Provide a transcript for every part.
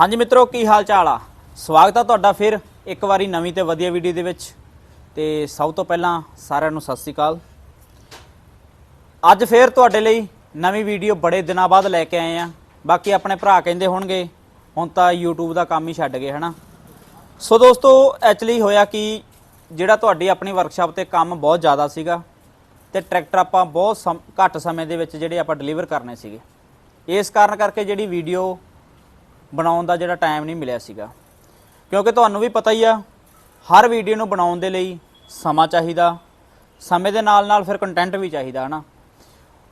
ਹਾਂਜੀ ਮਿੱਤਰੋ, ਕੀ ਹਾਲ ਚਾਲ ਆ? ਸਵਾਗਤ ਆ ਤੁਹਾਡਾ ਫਿਰ ਇੱਕ ਵਾਰੀ ਨਵੀਂ ਤੇ ਵਧੀਆ ਵੀਡੀਓ ਦੇ ਵਿੱਚ। ਤੇ ਸਭ ਤੋਂ ਪਹਿਲਾਂ ਸਾਰਿਆਂ ਨੂੰ ਸਤਿ ਸ੍ਰੀ ਅਕਾਲ। ਅੱਜ ਫੇਰ ਤੁਹਾਡੇ ਲਈ ਨਵੀਂ ਵੀਡੀਓ ਬੜੇ ਦਿਨਾਂ ਬਾਅਦ ਲੈ ਕੇ ਆਏ ਆ। ਬਾਕੀ ਆਪਣੇ ਭਰਾ ਕਹਿੰਦੇ ਹੋਣਗੇ, ਹੁਣ ਤਾਂ YouTube ਦਾ ਕੰਮ ਹੀ ਛੱਡ ਗਏ, ਹਨਾ? ਸੋ ਦੋਸਤੋ ਐਕਚੁਅਲੀ ਹੋਇਆ ਕਿ ਜਿਹੜਾ ਤੁਹਾਡੀ ਆਪਣੀ ਵਰਕਸ਼ਾਪ ਤੇ ਕੰਮ ਬਹੁਤ ਜ਼ਿਆਦਾ ਸੀਗਾ ਤੇ ਟਰੈਕਟਰ ਆਪਾਂ ਬਹੁਤ ਸਮ- ਘੱਟ ਸਮੇਂ ਦੇ ਵਿੱਚ ਜਿਹੜੇ ਆਪਾਂ ਡਿਲੀਵਰ ਕਰਨੇ ਸੀਗੇ। ਇਸ ਕਾਰਨ ਕਰਕੇ ਜਿਹੜੀ ਵੀਡੀਓ ਬਣਾਉਣ ਦਾ ਜਿਹੜਾ ਟਾਈਮ ਨਹੀਂ ਮਿਲਿਆ ਸੀਗਾ। ਕਿਉਂਕਿ ਤੁਹਾਨੂੰ ਵੀ ਪਤਾ ਹੀ ਆ, ਹਰ ਵੀਡੀਓ ਨੂੰ ਬਣਾਉਣ ਦੇ ਲਈ ਸਮਾਂ ਚਾਹੀਦਾ, ਸਮੇਂ ਦੇ ਨਾਲ ਨਾਲ ਫਿਰ ਕੰਟੈਂਟ ਵੀ ਚਾਹੀਦਾ, ਹਨਾ।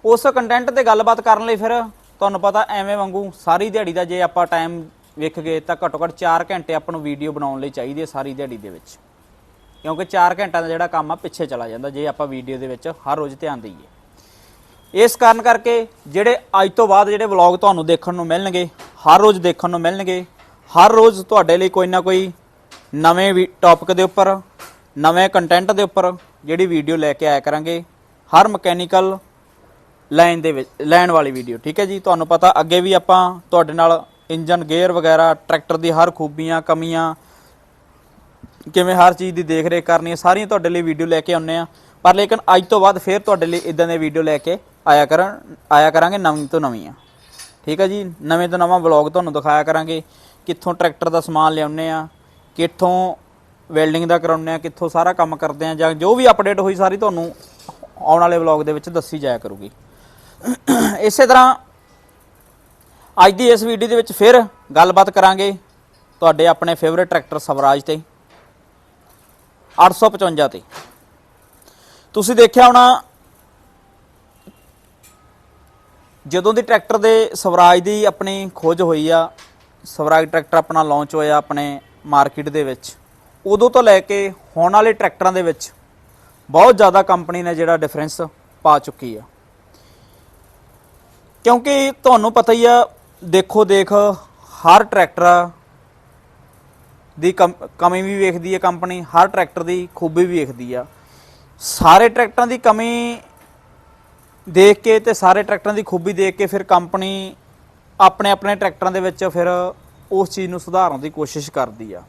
ਉਸ ਕੰਟੈਂਟ ਤੇ ਗੱਲਬਾਤ ਕਰਨ ਲਈ ਫਿਰ ਤੁਹਾਨੂੰ ਪਤਾ ਐਵੇਂ ਵਾਂਗੂ ਸਾਰੀ ਦਿਹਾੜੀ ਦਾ ਜੇ ਆਪਾਂ ਟਾਈਮ ਵੇਖ ਗਏ ਤਾਂ ਘੱਟੋ ਘੱਟ 4 ਘੰਟੇ ਆਪਾਂ ਨੂੰ ਵੀਡੀਓ ਬਣਾਉਣ ਲਈ ਚਾਹੀਦੀ ਹੈ ਸਾਰੀ ਦਿਹਾੜੀ ਦੇ ਵਿੱਚ। ਕਿਉਂਕਿ 4 ਘੰਟਿਆਂ ਦਾ ਜਿਹੜਾ ਕੰਮ ਆ, ਪਿੱਛੇ ਚਲਾ ਜਾਂਦਾ ਜੇ ਆਪਾਂ ਵੀਡੀਓ ਦੇ ਵਿੱਚ ਹਰ ਰੋਜ਼ ਧਿਆਨ ਦਈਏ। ਇਸ ਕਾਰਨ ਕਰਕੇ ਜਿਹੜੇ ਅੱਜ ਤੋਂ ਬਾਅਦ ਜਿਹੜੇ ਵਲੌਗ ਤੁਹਾਨੂੰ ਦੇਖਣ ਨੂੰ ਮਿਲਣਗੇ, ਹਰ ਰੋਜ਼ ਦੇਖਣ ਨੂੰ ਮਿਲਣਗੇ, ਹਰ ਰੋਜ਼ ਤੁਹਾਡੇ ਲਈ ਕੋਈ ਨਾ ਕੋਈ ਨਵੇਂ ਵੀ ਟੌਪਿਕ ਦੇ ਉੱਪਰ, ਨਵੇਂ ਕੰਟੈਂਟ ਦੇ ਉੱਪਰ ਜਿਹੜੀ ਵੀਡੀਓ ਲੈ ਕੇ ਆਇਆ ਕਰਾਂਗੇ, ਹਰ ਮਕੈਨੀਕਲ ਲਾਈਨ ਦੇ ਵਿੱਚ ਲੈਣ ਵਾਲੀ ਵੀਡੀਓ ਠੀਕ ਹੈ ਜੀ? ਤੁਹਾਨੂੰ ਪਤਾ ਅੱਗੇ ਵੀ ਆਪਾਂ ਤੁਹਾਡੇ ਨਾਲ ਇੰਜਨ ਗੇਅਰ ਵਗੈਰਾ ਟਰੈਕਟਰ ਦੀ ਹਰ ਖੂਬੀਆਂ, ਕਮੀਆਂ, ਕਿਵੇਂ ਹਰ ਚੀਜ਼ ਦੀ ਦੇਖ ਰੇਖ ਕਰਨੀ ਹੈ, ਸਾਰੀਆਂ ਤੁਹਾਡੇ ਲਈ ਵੀਡੀਓ ਲੈ ਕੇ ਆਉਨੇ ਆ ਪਰ ਲੇਕਿਨ ਅੱਜ ਤੋਂ ਬਾਅਦ ਫੇਰ ਤੁਹਾਡੇ ਲਈ ਇਦਾਂ ਦੇ ਵੀਡੀਓ ਲੈ ਕੇ ਆਇਆ ਕਰਨ ਆਇਆ ਕਰਾਂਗੇ ਨਵੀਂ ਤੋਂ ਨਵੀਆਂ। ਠੀਕ ਹੈ ਜੀ? ਨਵੇਂ ਤੋਂ ਨਵਾਂ ਵਲੌਗ ਤੁਹਾਨੂੰ ਦਿਖਾਇਆ ਕਰਾਂਗੇ। ਕਿੱਥੋਂ ਟਰੈਕਟਰ ਦਾ ਸਮਾਨ ਲਿਆਉਨੇ ਆ ਕਿੱਥੋਂ ਵੈਲਡਿੰਗ ਦਾ ਕਰਾਉਨੇ ਆ ਕਿੱਥੋਂ ਸਾਰਾ ਕੰਮ ਕਰਦੇ ਆ ਜਾਂ ਜੋ ਵੀ ਅਪਡੇਟ ਹੋਈ ਸਾਰੀ ਤੁਹਾਨੂੰ ਆਉਣ ਵਾਲੇ ਵਲੌਗ ਦੇ ਵਿੱਚ ਦੱਸੀ ਜਾਇਆ ਕਰੂਗੀ। ਇਸੇ ਤਰ੍ਹਾਂ ਅੱਜ ਦੀ ਇਸ ਵੀਡੀਓ ਦੇ ਵਿੱਚ ਫਿਰ ਗੱਲਬਾਤ ਕਰਾਂਗੇ ਤੁਹਾਡੇ ਆਪਣੇ ਫੇਵਰਿਟ ਟਰੈਕਟਰ ਸਵਰਾਜ ਤੇ 855 ਤੇ। ਤੁਸੀਂ ਦੇਖਿਆ ਹੋਣਾ, ਜਦੋਂ ਦੀ ਟਰੈਕਟਰ ਦੇ ਸਵਰਾਜ ਦੀ ਆਪਣੀ ਖੋਜ ਹੋਈ ਆ, ਸਵਰਾਜ ਟਰੈਕਟਰ ਆਪਣਾ ਲਾਂਚ ਹੋਇਆ ਆਪਣੇ ਮਾਰਕੀਟ ਦੇ ਵਿੱਚ, ਉਦੋਂ ਤੋਂ ਲੈ ਕੇ ਹੁਣ ਵਾਲੇ ਟਰੈਕਟਰਾਂ ਦੇ ਵਿੱਚ ਬਹੁਤ ਜ਼ਿਆਦਾ ਕੰਪਨੀ ਨੇ ਜਿਹੜਾ ਡਿਫਰੈਂਸ ਪਾ ਚੁੱਕੀ ਆ। ਕਿਉਂਕਿ ਤੁਹਾਨੂੰ ਪਤਾ ਹੀ ਆ ਦੇਖੋ ਦੇਖ ਹਰ ਟਰੈਕਟਰ ਦੀ ਕਮ- ਕਮੀ ਵੀ ਵੇਖਦੀ ਹੈ ਕੰਪਨੀ ਹਰ ਟਰੈਕਟਰ ਦੀ ਖੂਬੀ ਵੀ ਵੇਖਦੀ ਆ। ਸਾਰੇ ਟਰੈਕਟਰਾਂ ਦੀ ਕਮੀ ਦੇਖ ਕੇ ਤੇ ਸਾਰੇ ਟਰੈਕਟਰਾਂ ਦੀ ਖੂਬੀ ਦੇਖ ਕੇ ਫਿਰ ਕੰਪਨੀ ਆਪਣੇ ਆਪਣੇ ਟਰੈਕਟਰਾਂ ਦੇ ਵਿੱਚ ਫਿਰ ਉਸ ਚੀਜ਼ ਨੂੰ ਸੁਧਾਰਨ ਦੀ ਕੋਸ਼ਿਸ਼ ਕਰਦੀ ਆ।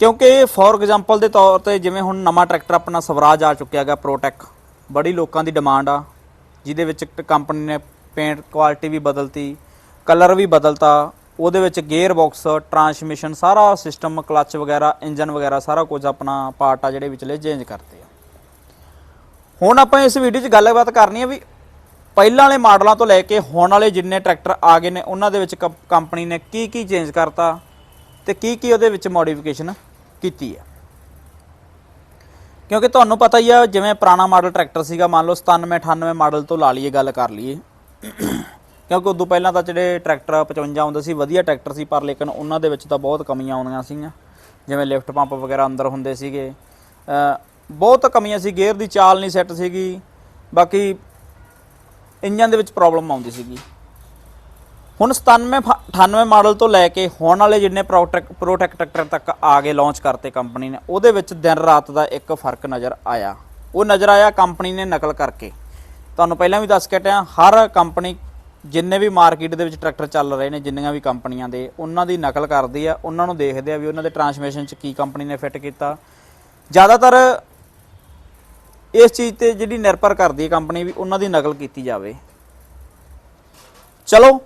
ਕਿਉਂਕਿ ਫੋਰ ਐਗਜ਼ਾਮਪਲ ਦੇ ਤੌਰ ਤੇ ਜਿਵੇਂ ਹੁਣ ਨਵਾਂ ਟਰੈਕਟਰ ਆਪਣਾ ਸਵਰਾਜ ਆ ਚੁੱਕਿਆ ਹੈਗਾ ਪ੍ਰੋਟੈਕ ਬੜੀ ਲੋਕਾਂ ਦੀ ਡਿਮਾਂਡ ਆ, ਜਿਹਦੇ ਵਿੱਚ ਕੰਪਨੀ ਨੇ ਪੇਂਟ ਕੁਆਲਿਟੀ ਵੀ ਬਦਲਤੀ ਕਲਰ ਵੀ ਬਦਲਤਾ, ਉਹਦੇ ਵਿੱਚ ਗੇਅਰ ਬਾਕਸ ਟਰਾਂਸਮਿਸ਼ਨ ਸਾਰਾ ਸਿਸਟਮ ਕਲੱਚ ਵਗੈਰਾ ਇੰਜਨ ਵਗੈਰਾ ਸਾਰਾ ਕੁਝ ਆਪਣਾ ਪਾਰਟ ਆ ਜਿਹੜੇ ਵਿਚਲੇ ਚੇਂਜ ਕਰਤੇ। ਹੁਣ ਆਪਾਂ ਇਸ ਵੀਡੀਓ 'ਚ ਗੱਲਬਾਤ ਕਰਨੀ ਹੈ ਵੀ ਪਹਿਲਾਂ ਵਾਲੇ ਮਾਡਲਾਂ ਤੋਂ ਲੈ ਕੇ ਹੁਣ ਵਾਲੇ ਜਿੰਨੇ ਟਰੈਕਟਰ ਆ ਗਏ ਨੇ, ਉਹਨਾਂ ਦੇ ਵਿੱਚ ਕੰਪ- ਕੰਪਨੀ ਨੇ ਕੀ ਕੀ ਚੇਂਜ ਕਰਤਾ ਤੇ ਕੀ ਕੀ ਉਹਦੇ ਵਿੱਚ ਮੋਡੀਫਿਕੇਸ਼ਨ ਕੀਤੀ ਹੈ ਕਿਉਂਕਿ ਤੁਹਾਨੂੰ ਪਤਾ ਹੀ ਆ, ਜਿਵੇਂ ਪੁਰਾਣਾ ਮਾਡਲ ਟਰੈਕਟਰ ਸੀਗਾ, ਮੰਨ ਲਓ 97 98 ਮਾਡਲ ਤੋਂ ਲਾ ਲਈਏ, ਗੱਲ ਕਰ ਲਈਏ। ਕਿਉਂਕਿ ਉਦੋਂ ਪਹਿਲਾਂ ਤਾਂ ਜਿਹੜੇ ਟਰੈਕਟਰ 55 ਆਉਂਦੇ ਸੀ, ਵਧੀਆ ਟਰੈਕਟਰ ਸੀ, ਪਰ ਲੇਕਿਨ ਉਹਨਾਂ ਦੇ ਵਿੱਚ ਤਾਂ ਬਹੁਤ ਕਮੀਆਂ ਆਉਂਦੀਆਂ ਸੀਗੀਆਂ। ਜਿਵੇਂ ਲਿਫਟ ਪੰਪ ਵਗੈਰਾ ਅੰਦਰ ਹੁੰਦੇ ਸੀਗੇ। ਬਹੁਤ ਕਮੀਆਂ ਸੀ, ਗੇਅਰ ਦੀ ਚਾਲ ਨਹੀਂ ਸੈੱਟ ਸੀਗੀ, ਬਾਕੀ ਇੰਜਨ ਦੇ ਵਿੱਚ ਪ੍ਰੋਬਲਮ ਆਉਂਦੀ ਸੀਗੀ। ਹੁਣ 97 ਫ- 98 ਮਾਡਲ ਤੋਂ ਲੈ ਕੇ ਹੁਣ ਵਾਲੇ ਜਿੰਨੇ ਪ੍ਰੋਟੈਕ ਪ੍ਰੋਟੈਕ ਟਰੈਕਟਰ ਤੱਕ ਆ ਗਏ ਲਾਂਚ ਕਰਤੇ ਕੰਪਨੀ ਨੇ, ਉਹਦੇ ਵਿੱਚ ਦਿਨ ਰਾਤ ਦਾ ਇੱਕ ਫ਼ਰਕ ਨਜ਼ਰ ਆਇਆ। ਉਹ ਨਜ਼ਰ ਆਇਆ ਕੰਪਨੀ ਨੇ ਨਕਲ ਕਰਕੇ। ਤੁਹਾਨੂੰ ਪਹਿਲਾਂ ਵੀ ਦੱਸ ਕੇ ਹਟਿਆ, ਹਰ ਕੰਪਨੀ ਜਿੰਨੇ ਵੀ ਮਾਰਕੀਟ ਦੇ ਵਿੱਚ ਟਰੈਕਟਰ ਚੱਲ ਰਹੇ ਨੇ, ਜਿੰਨੀਆਂ ਵੀ ਕੰਪਨੀਆਂ ਦੇ, ਉਹਨਾਂ ਦੀ ਨਕਲ ਕਰਦੀ ਆ, ਉਹਨਾਂ ਨੂੰ ਦੇਖਦੇ ਆ ਵੀ ਉਹਨਾਂ ਦੇ ਟਰਾਂਸਮਿਸ਼ਨ 'ਚ ਕੀ ਕੰਪਨੀ ਨੇ ਫਿੱਟ ਕੀਤਾ। ਜ਼ਿਆਦਾਤਰ ਇਸ ਚੀਜ਼ ਤੇ ਜਿਹੜੀ ਨਿਰਭਰ ਕਰਦੀ ਹੈ ਕੰਪਨੀ ਵੀ ਉਹਨਾਂ ਦੀ ਨਕਲ ਕੀਤੀ ਜਾਵੇ। ਚਲੋ,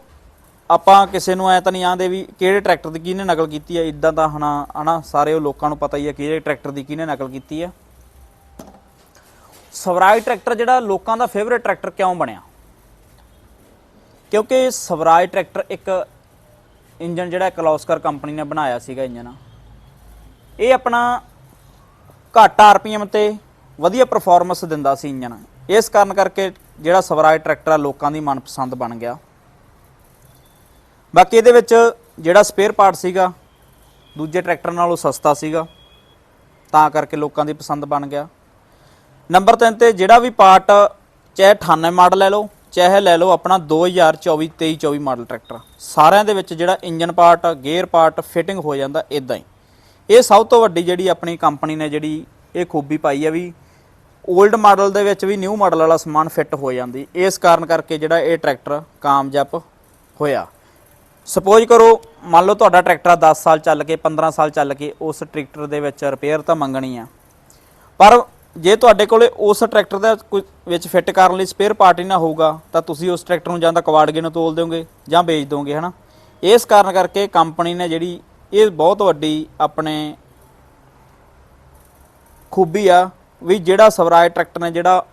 ਆਪਾਂ ਕਿਸੇ ਨੂੰ ਐ ਤਾਂ ਨਹੀਂ ਆਂਦੇ ਵੀ ਕਿਹੜੇ ਟਰੈਕਟਰ ਦੀ ਕਿਹਨੇ ਨਕਲ ਕੀਤੀ ਹੈ ਇਦਾਂ ਤਾਂ ਹਨਾ ਹਨਾ, ਸਾਰੇ ਉਹ ਲੋਕਾਂ ਨੂੰ ਪਤਾ ਹੀ ਹੈ ਕਿਹੜੇ ਟਰੈਕਟਰ ਦੀ ਕਿਹਨੇ ਨਕਲ ਕੀਤੀ ਹੈ। ਸਵਰਾਜ ਟਰੈਕਟਰ ਜਿਹੜਾ ਲੋਕਾਂ ਦਾ ਫੇਵਰਿਟ ਟਰੈਕਟਰ ਕਿਉਂ ਬਣਿਆ? ਕਿਉਂਕਿ ਸਵਰਾਜ ਟਰੈਕਟਰ ਇੱਕ ਇੰਜਨ ਜਿਹੜਾ ਕਲੌਸਕਰ ਕੰਪਨੀ ਨੇ ਬਣਾਇਆ ਸੀਗਾ ਇੰਜਨ ਇਹ ਆਪਣਾ ਘੱਟ ਆਰਪੀਐਮ ਤੇ ਵਧੀਆ ਪਰਫਾਰਮੈਂਸ ਦਿੰਦਾ ਸੀ ਇੰਜਨ ਇਸ ਕਾਰਨ ਕਰਕੇ ਜਿਹੜਾ ਸਵਰਾਜ ਟਰੈਕਟਰ ਆ, ਲੋਕਾਂ ਦੀ ਮਨਪਸੰਦ ਬਣ ਗਿਆ। ਬਾਕੀ ਇਹਦੇ ਵਿੱਚ ਜਿਹੜਾ ਸਪੇਅਰ ਪਾਰਟ ਸੀਗਾ, ਦੂਜੇ ਟਰੈਕਟਰ ਨਾਲੋਂ ਸਸਤਾ ਸੀਗਾ, ਤਾਂ ਕਰਕੇ ਲੋਕਾਂ ਦੀ ਪਸੰਦ ਬਣ ਗਿਆ। ਨੰਬਰ 3 ਤੇ ਜਿਹੜਾ ਵੀ ਪਾਰਟ ਚਾਹੇ 98 ਮਾਡਲ ਲੈ ਲਓ, ਚਾਹੇ ਲੈ ਲਓ ਆਪਣਾ 2024 23 24 ਮਾਡਲ ਟਰੈਕਟਰ। ਸਾਰਿਆਂ ਦੇ ਵਿੱਚ ਜਿਹੜਾ engine part gear part fitting ਹੋ ਜਾਂਦਾ ਇਦਾਂ ਹੀ। ਇਹ ਸਭ ਤੋਂ ਵੱਡੀ ਜਿਹੜੀ ਆਪਣੀ ਕੰਪਨੀ ਨੇ ਜਿਹੜੀ ਇਹ ਖੂਬੀ ਪਾਈ ਹੈ ਵੀ 올ਡ ਮਾਡਲ ਦੇ ਵਿੱਚ ਵੀ ਨਿਊ ਮਾਡਲ ਵਾਲਾ ਸਮਾਨ ਫਿੱਟ ਹੋ ਜਾਂਦੀ। ਇਸ ਕਾਰਨ ਕਰਕੇ ਜਿਹੜਾ ਇਹ ਟਰੈਕਟਰ ਕਾਮਯਾਬ ਹੋਇਆ। ਸਪੋਜ਼ ਕਰੋ, ਮੰਨ ਲਓ ਤੁਹਾਡਾ ਟਰੈਕਟਰ 10 ਸਾਲ ਚੱਲ ਕੇ 15 ਸਾਲ ਚੱਲ ਕੇ ਉਸ ਟਰੈਕਟਰ ਦੇ ਵਿੱਚ ਰਿਪੇਅਰ ਤਾਂ ਮੰਗਣੀ ਆ। ਪਰ ਜੇ ਤੁਹਾਡੇ ਕੋਲੇ ਉਸ ਟਰੈਕਟਰ ਦਾ ਕੋਈ ਵਿੱਚ ਫਿੱਟ ਕਰਨ ਲਈ ਸਪੇਅਰ ਪਾਰਟ ਹੀ ਨਾ ਹੋਊਗਾ, ਤਾਂ ਤੁਸੀਂ ਉਸ ਟਰੈਕਟਰ ਨੂੰ ਜਾਂ ਤਾਂ ਕਵਾੜਗੇ ਨੂੰ ਤੋਲ ਦਿਓਗੇ ਜਾਂ ਵੇਚ ਦੋਗੇ ਹਨਾ? ਇਸ ਕਾਰਨ ਕਰਕੇ ਕੰਪਨੀ ਨੇ ਜਿਹੜੀ ਇਹ ਬਹੁਤ ਵੱਡੀ ਆਪਣੇ ਖੂਬੀ ਆ ਵੀ ਜਿਹੜਾ ਸਵਰਾਜ ਟਰੈਕਟਰ ਨੇ ਜਿਹੜਾ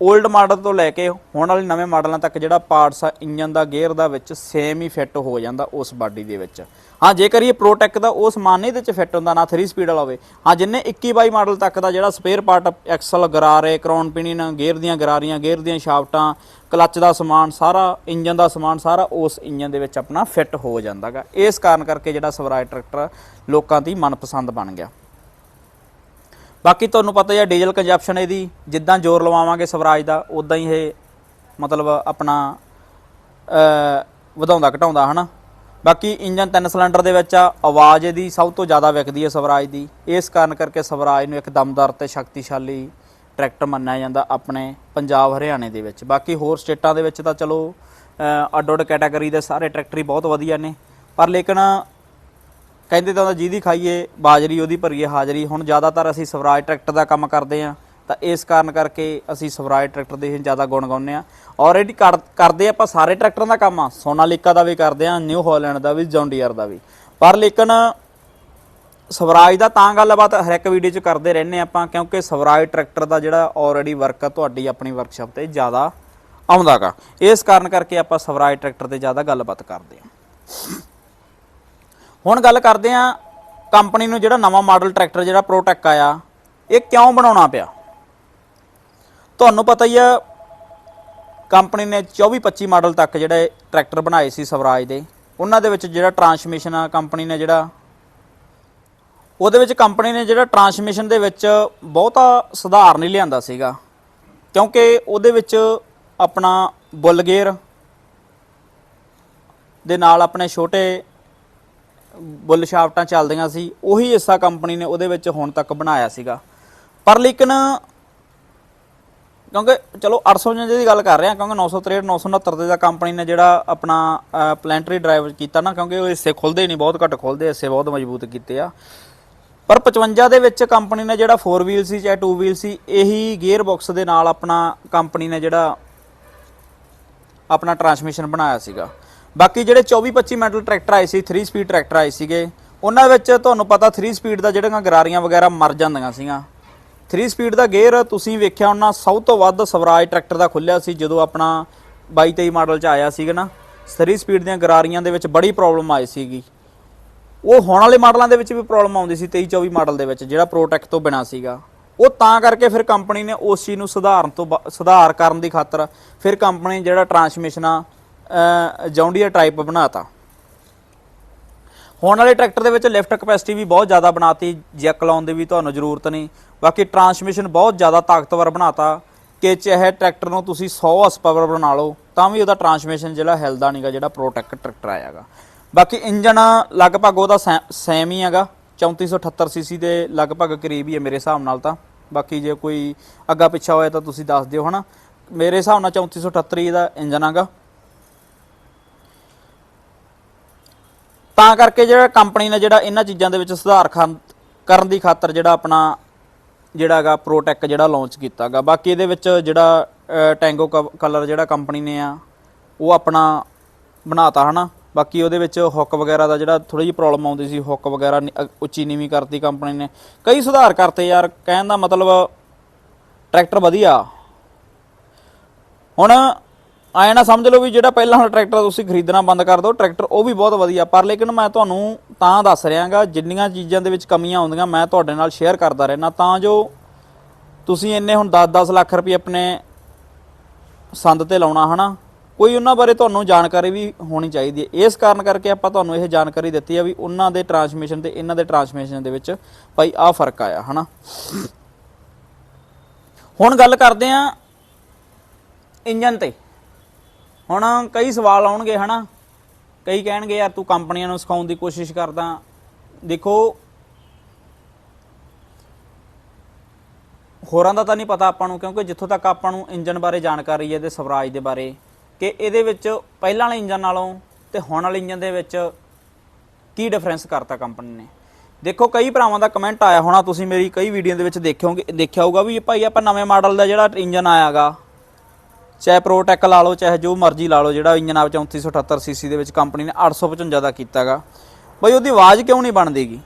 올ਡ ਮਾਡਲ ਤੋਂ ਲੈ ਕੇ ਹੁਣ ਵਾਲੇ ਨਵੇਂ ਮਾਡਲਾਂ ਤੱਕ ਜਿਹੜਾ ਪਾਰਟਸ ਆ ਇੰਜਨ ਦਾ ਗੇਅਰ ਦਾ ਵਿੱਚ ਸੇਮ ਹੀ ਫਿੱਟ ਹੋ ਜਾਂਦਾ ਉਸ ਬਾਡੀ ਦੇ ਵਿੱਚ। ਹਾਂ ਜੇਕਰ ਇਹ ਪ੍ਰੋਟੈਕ ਦਾ, ਉਹ ਸਮਾਨ ਨਹੀਂ ਇਹਦੇ ਚ ਫਿੱਟ ਹੁੰਦਾ, ਨਾ 3 ਸਪੀਡ ਵਾਲਾ ਹੋਵੇ। ਹਾਂ, ਜਿੰਨੇ 21 22 ਮਾਡਲ ਤੱਕ ਦਾ ਜਿਹੜਾ ਸਪੇਅਰ ਪਾਰਟ ਐਕਸਲ ਗਰਾਰੇ ਕਰਾਉਣ ਪਿਨੀਨ ਗੇਅਰ ਦੀਆਂ ਗਰਾਰੀਆਂ ਗੇਅਰ ਦੀਆਂ ਸ਼ਾਫਟਾਂ ਕਲੱਚ ਦਾ ਸਮਾਨ, ਸਾਰਾ ਇੰਜਨ ਦਾ ਸਮਾਨ, ਸਾਰਾ ਉਸ ਇੰਜਨ ਦੇ ਵਿੱਚ ਆਪਣਾ ਫਿੱਟ ਹੋ ਜਾਂਦਾਗਾ। ਇਸ ਕਾਰਨ ਕਰਕੇ ਜਿਹੜਾ ਸਵਰਾਜ ਟਰੈਕਟਰ ਲੋਕਾਂ ਦੀ ਮਨਪਸੰਦ ਬਣ ਗਿਆ। ਬਾਕੀ ਤੁਹਾਨੂੰ ਪਤਾ ਹੀ ਆ ਡੀਜ਼ਲ ਕੰਜਪਸ਼ਨ ਇਹਦੀ, ਜਿੱਦਾਂ ਜ਼ੋਰ ਲਵਾਵਾਂਗੇ ਸਵਰਾਜ ਦਾ ਉਦਾਂ ਹੀ ਇਹ ਮਤਲਬ ਆਪਣਾ ਵਧਾਉਂਦਾ ਘਟਾਉਂਦਾ, ਹਨਾ? ਬਾਕੀ ਇੰਜਨ ਤਿੰਨ ਸਿਲੰਡਰ ਦੇ ਵਿੱਚ ਆ, ਆਵਾਜ਼ ਇਹਦੀ ਸਭ ਤੋਂ ਜ਼ਿਆਦਾ ਵਿਕਦੀ ਹੈ ਸਵਰਾਜ ਦੀ। ਇਸ ਕਾਰਨ ਕਰਕੇ ਸਵਰਾਜ ਨੂੰ ਇੱਕ ਦਮਦਾਰ ਤੇ ਸ਼ਕਤੀਸ਼ਾਲੀ ਟਰੈਕਟਰ ਮੰਨਿਆ ਜਾਂਦਾ ਆਪਣੇ ਪੰਜਾਬ, ਹਰਿਆਣੇ ਦੇ ਵਿੱਚ। ਬਾਕੀ ਹੋਰ ਸਟੇਟਾਂ ਦੇ ਵਿੱਚ ਤਾਂ ਚਲੋ ਅੱਡ ਅੱਡ ਕੈਟਾਗਰੀ ਦੇ ਸਾਰੇ ਟਰੈਕਟਰ ਹੀ ਬਹੁਤ ਵਧੀਆ ਨੇ। ਪਰ ਲੇਕਿਨ ਕਹਿੰਦੇ ਤਾਂ ਹੁੰਦਾ ਜਿਹਦੀ ਖਾਈਏ, ਬਾਜਰੀ ਉਹਦੀ ਭਰੀਏ ਹਾਜ਼ਰੀ। ਹੁਣ ਜ਼ਿਆਦਾਤਰ ਅਸੀਂ ਸਵਰਾਜ ਟਰੈਕਟਰ ਦਾ ਕੰਮ ਕਰਦੇ ਆ ਤਾਂ ਇਸ ਕਾਰਨ ਕਰਕੇ ਅਸੀਂ ਸਵਰਾਜ ਟਰੈਕਟਰ ਦੇ ਹੀ ਜ਼ਿਆਦਾ ਗੁਣ ਗਾਉਂਦੇ ਆ ਆਲਰੇਡੀ ਕਰਦੇ ਆਪਾਂ ਸਾਰੇ ਟਰੈਕਟਰਾਂ ਦਾ ਕੰਮ ਆ। ਸੋਨਾਲੀਕਾ ਦਾ ਵੀ ਕਰਦੇ ਆ ਨਿਊ ਹਾਲੈਂਡ ਦਾ ਵੀ ਜੌਂਡੀਅਰ ਦਾ ਵੀ। ਪਰ ਲੇਕਿਨ ਸਵਰਾਜ ਦਾ ਤਾਂ ਗੱਲਬਾਤ ਹਰ ਇੱਕ ਵੀਡੀਓ 'ਚ ਕਰਦੇ ਰਹਿੰਦੇ ਆਪਾਂ, ਕਿਉਂਕਿ ਸਵਰਾਜ ਟਰੈਕਟਰ ਦਾ ਜਿਹੜਾ ਆਲਰੇਡੀ ਵਰਕ ਆ, ਤੁਹਾਡੀ ਆਪਣੀ ਵਰਕਸ਼ਾਪ ਤੇ ਜ਼ਿਆਦਾ ਆਉਂਦਾਗਾ ਇਸ ਕਾਰਨ ਕਰਕੇ ਆਪਾਂ ਸਵਰਾਜ ਟਰੈਕਟਰ ਤੇ ਜ਼ਿਆਦਾ ਗੱਲਬਾਤ ਕਰਦੇ ਆ ਹੁਣ ਗੱਲ ਕਰਦੇ ਆ ਕੰਪਨੀ ਨੂੰ ਜਿਹੜਾ ਨਵਾਂ ਮਾਡਲ ਟਰੈਕਟਰ ਜਿਹੜਾ ਪ੍ਰੋਟੈਕ ਆਇਆ, ਇਹ ਕਿਉਂ ਬਣਾਉਣਾ ਪਿਆ? ਤੁਹਾਨੂੰ ਪਤਾ ਹੀ ਆ, ਕੰਪਨੀ ਨੇ 24 25 ਮਾਡਲ ਤੱਕ ਜਿਹੜੇ ਟਰੈਕਟਰ ਬਣਾਏ ਸੀ ਸਵਰਾਜ ਦੇ। ਉਹਨਾਂ ਦੇ ਵਿੱਚ ਜਿਹੜਾ ਟਰਾਂਸਮਿਸ਼ਨ ਆ ਕੰਪਨੀ ਨੇ ਜਿਹੜਾ, ਉਹਦੇ ਵਿੱਚ ਕੰਪਨੀ ਨੇ ਜਿਹੜਾ ਟਰਾਂਸਮਿਸ਼ਨ ਦੇ ਵਿੱਚ ਬਹੁਤਾ ਸੁਧਾਰ ਨਹੀਂ ਲਿਆਂਦਾ ਸੀਗਾ। ਕਿਉਂਕਿ ਉਹਦੇ ਵਿੱਚ ਆਪਣਾ ਬੁੱਲ ਗੇਅਰ ਦੇ ਨਾਲ ਆਪਣੇ ਛੋਟੇ ਬੁੱਲ ਸ਼ਾਫਟਾਂ ਚੱਲਦੀਆਂ ਸੀ, ਉਹੀ ਹਿੱਸਾ ਕੰਪਨੀ ਨੇ ਉਹਦੇ ਵਿੱਚ ਹੁਣ ਤੱਕ ਬਣਾਇਆ ਸੀਗਾ। ਪਰ ਲੇਕਿਨ ਕਿਉਂਕਿ ਚਲੋ 855 ਦੀ ਗੱਲ ਕਰ ਰਹੇ ਹਾਂ, ਕਿਉਂਕਿ 963 969 ਦੇ ਦਾ ਕੰਪਨੀ ਨੇ ਜਿਹੜਾ ਆਪਣਾ ਪਲੈਂਟਰੀ ਡਰਾਈਵ ਕੀਤਾ ਨਾ, ਕਿਉਂਕਿ ਉਹ ਹਿੱਸੇ ਖੁੱਲਦੇ ਨਹੀਂ, ਬਹੁਤ ਘੱਟ ਖੁੱਲਦੇ ਹਿੱਸੇ ਬਹੁਤ ਮਜ਼ਬੂਤ ਕੀਤੇ ਆ। ਪਰ 55 ਦੇ ਵਿੱਚ ਕੰਪਨੀ ਨੇ ਜਿਹੜਾ 4 ਵੀਲ ਸੀ, ਚਾਹੇ 2 ਵੀਲ ਸੀ, ਇਹੀ ਗੀਅਰ ਬਾਕਸ ਦੇ ਨਾਲ ਆਪਣਾ ਕੰਪਨੀ ਨੇ ਜਿਹੜਾ ਆਪਣਾ ਟਰਾਂਸਮਿਸ਼ਨ ਬਣਾਇਆ ਸੀਗਾ। ਬਾਕੀ ਜਿਹੜੇ 24 25 ਮਾਡਲ ਟਰੈਕਟਰ ਆਏ ਸੀ 3 ਸਪੀਡ ਟਰੈਕਟਰ ਆਏ ਸੀਗੇ, ਉਹਨਾਂ ਵਿੱਚ ਤੁਹਾਨੂੰ ਪਤਾ 3 ਸਪੀਡ ਦਾ ਜਿਹੜੀਆਂ ਗਰਾਰੀਆਂ ਵਗੈਰਾ ਮਰ ਜਾਂਦੀਆਂ ਸੀਗੀਆਂ। 3 ਸਪੀਡ ਦਾ ਗੇਅਰ ਤੁਸੀਂ ਵੇਖਿਆ ਉਹਨਾਂ ਸਭ ਤੋਂ ਵੱਧ ਸਵਰਾਜ ਟਰੈਕਟਰ ਦਾ ਖੁੱਲਿਆ ਸੀ, ਜਦੋਂ ਆਪਣਾ 22 23 ਮਾਡਲ ਚ ਆਇਆ ਸੀਗਾ ਨਾ 3 ਸਪੀਡ ਦੀਆਂ ਗਰਾਰੀਆਂ ਦੇ ਵਿੱਚ ਬੜੀ ਪ੍ਰੋਬਲਮ ਆਈ ਸੀਗੀ। ਉਹ ਹੋਣ ਵਾਲੇ ਮਾਡਲਾਂ ਦੇ ਵਿੱਚ ਵੀ ਪ੍ਰੋਬਲਮ ਆਉਂਦੀ ਸੀ 23 24 ਮਾਡਲ ਦੇ ਵਿੱਚ, ਜਿਹੜਾ ਪ੍ਰੋਟੈਕਟ ਤੋਂ ਬਿਨਾ ਸੀਗਾ। ਉਹ ਤਾਂ ਕਰਕੇ ਫਿਰ ਕੰਪਨੀ ਨੇ ਉਸ ਚੀਜ਼ ਨੂੰ ਸੁਧਾਰਨ ਤੋਂ ਬਾ- ਸੁਧਾਰ ਕਰਨ ਦੀ ਖਾਤਰ ਫਿਰ ਕੰਪਨੀ ਜਿਹੜਾ ਟਰਾਂਸਮਿਸ਼ਨ ਆ ਜੌਂਡੀਆ ਟਾਈਪ ਬਣਾਤਾ। ਹੁਣ ਵਾਲੇ ਟਰੈਕਟਰ ਦੇ ਵਿੱਚ ਲਿਫਟ ਕਪੈਸਿਟੀ ਵੀ ਬਹੁਤ ਜ਼ਿਆਦਾ ਬਣਾਤੀ ਜੈਕ ਲਾਉਣ ਦੀ ਵੀ ਤੁਹਾਨੂੰ ਜ਼ਰੂਰਤ ਨਹੀਂ। ਬਾਕੀ ਟਰਾਂਸਮਿਸ਼ਨ ਬਹੁਤ ਜ਼ਿਆਦਾ ਤਾਕਤਵਰ ਬਣਾਤਾ ਕਿ ਚਾਹੇ ਟਰੈਕਟਰ ਨੂੰ ਤੁਸੀਂ 100 ਹਸ ਪਾਵਰ ਬਣਾ ਲਓ, ਤਾਂ ਵੀ ਉਹਦਾ ਟਰਾਂਸਮਿਸ਼ਨ ਜਿਹੜਾ ਹਿਲਦਾ ਨਹੀਂਗਾ ਜਿਹੜਾ ਪ੍ਰੋਟੈਕਟ ਟਰੈਕਟਰ ਆਇਆਗਾ। ਬਾਕੀ ਇੰਜਨ ਲਗਭਗ ਉਹਦਾ ਸੇਮ ਹੀ ਹੈਗਾ 3478 ਸੀਸੀ ਦੇ ਲਗਭਗ ਕਰੀਬ ਹੀ ਹੈ ਮੇਰੇ ਹਿਸਾਬ ਨਾਲ ਤਾਂ। ਬਾਕੀ ਜੇ ਕੋਈ ਅੱਗਾ ਪਿੱਛਾ ਹੋਇਆ ਤਾਂ ਤੁਸੀਂ ਦੱਸ ਦਿਓ, ਹਨਾ। ਮੇਰੇ ਹਿਸਾਬ ਨਾਲ 3478 ਦਾ ਇੰਜਨ ਹੈਗਾ। ਤਾਂ ਕਰਕੇ ਜਿਹੜਾ ਕੰਪਨੀ ਨੇ ਜਿਹੜਾ ਇਹਨਾਂ ਚੀਜ਼ਾਂ ਦੇ ਵਿੱਚ ਸੁਧਾਰ ਖਾਨ- ਕਰਨ ਦੀ ਖਾਤਰ ਜਿਹੜਾ ਆਪਣਾ ਜਿਹੜਾ ਹੈਗਾ ਪ੍ਰੋਟੈਕ ਜਿਹੜਾ ਲਾਂਚ ਕੀਤਾਗਾ। ਬਾਕੀ ਇਹਦੇ ਵਿੱਚ ਜਿਹੜਾ ਅ, ਟੈਂਗੋ ਕਲਰ ਜਿਹੜਾ ਕੰਪਨੀ ਨੇ ਆ ਉਹ ਆਪਣਾ ਬਣਾਤਾ ਹਨਾ। ਬਾਕੀ ਉਹਦੇ ਵਿੱਚ ਹੁੱਕ ਵਗੈਰਾ ਦਾ ਜਿਹੜਾ ਥੋੜੀ ਜਿਹੀ ਪ੍ਰੋਬਲਮ ਆਉਂਦੀ ਸੀ ਹੁੱਕ ਵਗੈਰਾ ਨੀ- ਉੱਚੀ ਨੀਵੀਂ ਕਰਤੀ ਕੰਪਨੀ ਨੇ। ਕਈ ਸੁਧਾਰ ਕਰਤੇ ਯਾਰ ਕਹਿਣ ਦਾ ਮਤਲਬ ਟਰੈਕਟਰ ਵਧੀਆ। ਹੁਣ ਆਏ ਨਾ ਸਮਝ ਲਓ ਵੀ ਜਿਹੜਾ ਪਹਿਲਾਂ ਹੁਣ ਟਰੈਕਟਰ ਤੁਸੀਂ ਖਰੀਦਣਾ ਬੰਦ ਕਰ ਦਿਓ, ਟਰੈਕਟਰ ਉਹ ਵੀ ਬਹੁਤ ਵਧੀਆ। ਪਰ ਲੇਕਿਨ ਮੈਂ ਤੁਹਾਨੂੰ ਤਾਂ ਦੱਸ ਰਿਹਾਗਾ, ਜਿੰਨੀਆਂ ਚੀਜ਼ਾਂ ਦੇ ਵਿੱਚ ਕਮੀਆਂ ਆਉਂਦੀਆਂ ਮੈਂ ਤੁਹਾਡੇ ਨਾਲ ਸ਼ੇਅਰ ਕਰਦਾ ਰਹਿਣਾ ਤਾਂ ਜੋ ਤੁਸੀਂ ਇੰਨੇ ਹੁਣ 10-10 ਲੱਖ ਰੁਪਏ ਆਪਣੇ ਸੰਦ ਤੇ ਲਾਉਣਾ, ਹਨਾ? ਕੋਈ ਉਹਨਾਂ ਬਾਰੇ ਤੁਹਾਨੂੰ ਜਾਣਕਾਰੀ ਵੀ ਹੋਣੀ ਚਾਹੀਦੀ ਹੈ। ਇਸ ਕਾਰਨ ਕਰਕੇ ਆਪਾਂ ਤੁਹਾਨੂੰ ਇਹ ਜਾਣਕਾਰੀ ਦਿੱਤੀ ਆ ਵੀ ਉਹਨਾਂ ਦੇ ਟਰਾਂਸਮਿਸ਼ਨ ਤੇ ਇਹਨਾਂ ਦੇ ਟਰਾਂਸਮਿਸ਼ਨ ਦੇ ਵਿੱਚ ਭਾਈ ਆਹ ਫ਼ਰਕ ਆਇਆ, ਹਨਾ? ਹੁਣ ਗੱਲ ਕਰਦੇ ਆ ਇੰਜਨ ਤੇ। ਹੁਣ ਕਈ ਸਵਾਲ ਆਉਣਗੇ, ਹਨਾ? ਕਈ ਕਹਿਣਗੇ, ਯਾਰ ਤੂੰ ਕੰਪਨੀਆਂ ਨੂੰ ਸਿਖਾਉਣ ਦੀ ਕੋਸ਼ਿਸ਼ ਕਰਦਾ। ਦੇਖੋ, ਹੋਰਾਂ ਦਾ ਤਾਂ ਨਹੀਂ ਪਤਾ ਆਪਾਂ ਨੂੰ, ਕਿਉਂਕਿ ਜਿੱਥੋਂ ਤੱਕ ਆਪਾਂ ਨੂੰ ਇੰਜਨ ਬਾਰੇ ਜਾਣਕਾਰੀ ਹੈ ਤੇ ਸਵਰਾਜ ਦੇ ਬਾਰੇ, ਕਿ ਇਹਦੇ ਵਿੱਚ ਪਹਿਲਾਂ ਵਾਲੇ ਇੰਜਨ ਨਾਲੋਂ ਤੇ ਹੁਣ ਵਾਲੇ ਇੰਜਨ ਦੇ ਵਿੱਚ ਕੀ ਡਿਫਰੈਂਸ ਕਰਤਾ ਕੰਪਨੀ ਨੇ? ਦੇਖੋ, ਕਈ ਭਰਾਵਾਂ ਦਾ ਕਮੈਂਟ ਆਇਆ ਹੋਣਾ, ਤੁਸੀਂ ਮੇਰੀ ਕਈ ਵੀਡੀਓ ਦੇ ਵਿੱਚ ਦੇਖਿਓਗੇ, ਦੇਖਿਆ ਹੋਊਗਾ ਵੀ ਭਾਈ ਆਪਾਂ ਨਵੇਂ ਮਾਡਲ ਦਾ ਜਿਹੜਾ ਇੰਜਨ ਆਇਆਗਾ ਚਾਹੇ ਪ੍ਰੋਟੈਕ ਲਾ ਲਓ, ਚਾਹੇ ਜੋ ਮਰਜ਼ੀ ਲਾ ਲਓ, ਜਿਹੜਾ ਇੰਜਨ ਆ 3478 ਸੀਸੀ ਦੇ ਵਿੱਚ ਕੰਪਨੀ ਨੇ 855 ਦਾ ਕੀਤਾਗਾ। ਬਈ ਉਹਦੀ ਆਵਾਜ਼ ਕਿਉਂ ਨਹੀਂ ਬਣਦੀਗੀ?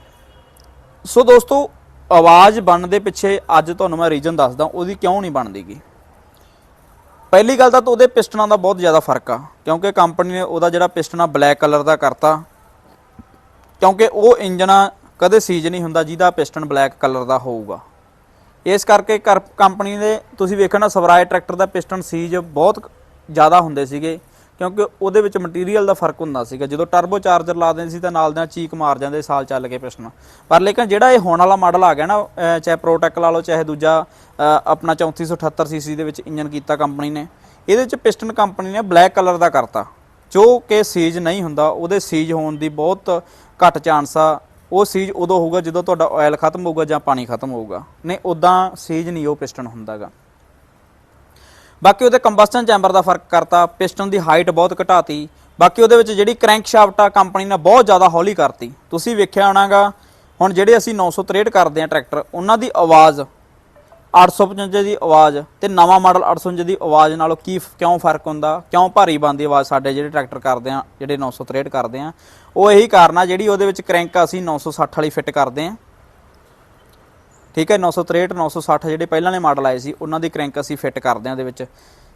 ਸੋ ਦੋਸਤੋ, ਆਵਾਜ਼ ਬਣਨ ਦੇ ਪਿੱਛੇ ਅੱਜ ਤੁਹਾਨੂੰ ਮੈਂ ਰੀਜ਼ਨ ਦੱਸਦਾ, ਉਹਦੀ ਕਿਉਂ ਨਹੀਂ ਬਣਦੀਗੀ? ਪਹਿਲੀ ਗੱਲ ਤਾਂ ਉਹਦੇ ਪਿਸਟਨਾਂ ਦਾ ਬਹੁਤ ਜ਼ਿਆਦਾ ਫ਼ਰਕ ਆ, ਕਿਉਂਕਿ ਕੰਪਨੀ ਨੇ ਉਹਦਾ ਜਿਹੜਾ ਪਿਸਟਨ ਆ ਬਲੈਕ ਕਲਰ ਦਾ ਕਰਤਾ, ਕਿਉਂਕਿ ਉਹ ਇੰਜਨ ਕਦੇ ਸੀਜ ਨਹੀਂ ਹੁੰਦਾ ਜਿਹਦਾ ਪਿਸਟਨ ਬਲੈਕ ਕਲਰ ਦਾ ਹੋਊਗਾ। ਇਸ ਕਰਕੇ ਕੰਪਨੀ ਦੇ ਤੁਸੀਂ ਵੇਖਣਾ ਸਵਰਾਜ ਟਰੈਕਟਰ ਦਾ ਪਿਸਟਨ ਸੀਜ ਬਹੁਤ ਜ਼ਿਆਦਾ ਹੁੰਦੇ ਸੀਗੇ, ਕਿਉਂਕਿ ਉਹਦੇ ਵਿੱਚ ਮਟੀਰੀਅਲ ਦਾ ਫ਼ਰਕ ਹੁੰਦਾ ਸੀਗਾ। ਜਦੋਂ ਟਰਬੋ ਚਾਰਜਰ ਲਾ ਦਿੰਦੇ ਸੀ ਤਾਂ ਨਾਲ ਦੇ ਨਾਲ ਚੀਕ ਮਾਰ ਜਾਂਦੇ ਸਾਲ ਚੱਲ ਕੇ ਪਿਸਟਨ। ਪਰ ਲੇਕਿਨ ਜਿਹੜਾ ਇਹ ਹੁਣ ਵਾਲਾ ਮਾਡਲ ਆ ਗਿਆ ਨਾ ਚਾਹੇ ਪ੍ਰੋਟੈਕ ਲਾ ਲਓ, ਚਾਹੇ ਦੂਜਾ, ਅਹ ਆਪਣਾ 3478 ਸੀਸੀ ਦੇ ਵਿੱਚ ਇੰਜਨ ਕੀਤਾ ਕੰਪਨੀ ਨੇ, ਇਹਦੇ ਵਿੱਚ ਪਿਸਟਨ ਕੰਪਨੀ ਨੇ ਬਲੈਕ ਕਲਰ ਦਾ ਕਰਤਾ। ਜੋ ਕਿ ਸੀਜ ਨਹੀਂ ਹੁੰਦਾ, ਉਹਦੇ ਸੀਜ ਹੋਣ ਦੀ ਬਹੁਤ ਘੱਟ ਚਾਂਸ ਆ ਉਹ ਸੀਜ ਉਦੋਂ ਹੋਊਗਾ ਜਦੋਂ ਤੁਹਾਡਾ ਆਇਲ ਖਤਮ ਹੋਊਗਾ ਜਾਂ ਪਾਣੀ ਖਤਮ ਹੋਊਗਾ। ਨਹੀਂ ਉਦਾਂ ਸੀਜ ਨਹੀਂ, ਉਹ ਪਿਸਟਨ ਹੁੰਦਾਗਾ। ਬਾਕੀ ਉਹਦੇ ਕੰਬਸਟਨ ਚੈਂਬਰ ਦਾ ਫ਼ਰਕ ਕਰਤਾ, ਪਿਸਟਨ ਦੀ ਹਾਈਟ ਬਹੁਤ ਘਟਾਤੀ। ਬਾਕੀ ਉਹਦੇ ਵਿੱਚ ਜਿਹੜੀ ਕ੍ਰੈਂਕ ਸ਼ਾਫਟ ਆ ਕੰਪਨੀ ਨੇ ਬਹੁਤ ਜ਼ਿਆਦਾ ਹੌਲੀ ਕਰਤੀ। ਤੁਸੀਂ ਵੇਖਿਆ ਹੋਣਾਗਾ, ਹੁਣ ਜਿਹੜੇ ਅਸੀਂ 963 ਕਰਦੇ ਆ ਟਰੈਕਟਰ, ਉਹਨਾਂ ਦੀ ਆਵਾਜ਼ 855 ਦੀ ਆਵਾਜ਼ ਤੇ ਨਵਾਂ ਮਾਡਲ 855 ਦੀ ਆਵਾਜ਼ ਨਾਲੋਂ ਕੀ ਕਿਉਂ ਫ਼ਰਕ ਹੁੰਦਾ? ਕਿਉਂ ਭਾਰੀ ਬਣਦੀ ਆਵਾਜ਼ ਸਾਡੇ ਜਿਹੜੇ ਟਰੈਕਟਰ ਕਰਦੇ ਆ, ਜਿਹੜੇ 963 ਕਰਦੇ ਆ? ਉਹ ਇਹੀ ਕਾਰਨ ਆ ਜਿਹੜੀ ਉਹਦੇ ਵਿੱਚ ਕ੍ਰੈਂਕ ਅਸੀਂ 960 ਵਾਲੀ ਫਿੱਟ ਕਰਦੇ ਆ। ਠੀਕ ਹੈ 963 960 ਜਿਹੜੇ ਪਹਿਲਾਂ ਦੇ ਮਾਡਲ ਆਏ ਸੀ, ਉਹਨਾਂ ਦੀ ਕ੍ਰੈਂਕ ਅਸੀਂ ਫਿੱਟ ਕਰਦੇ ਆ ਉਹਦੇ ਵਿੱਚ।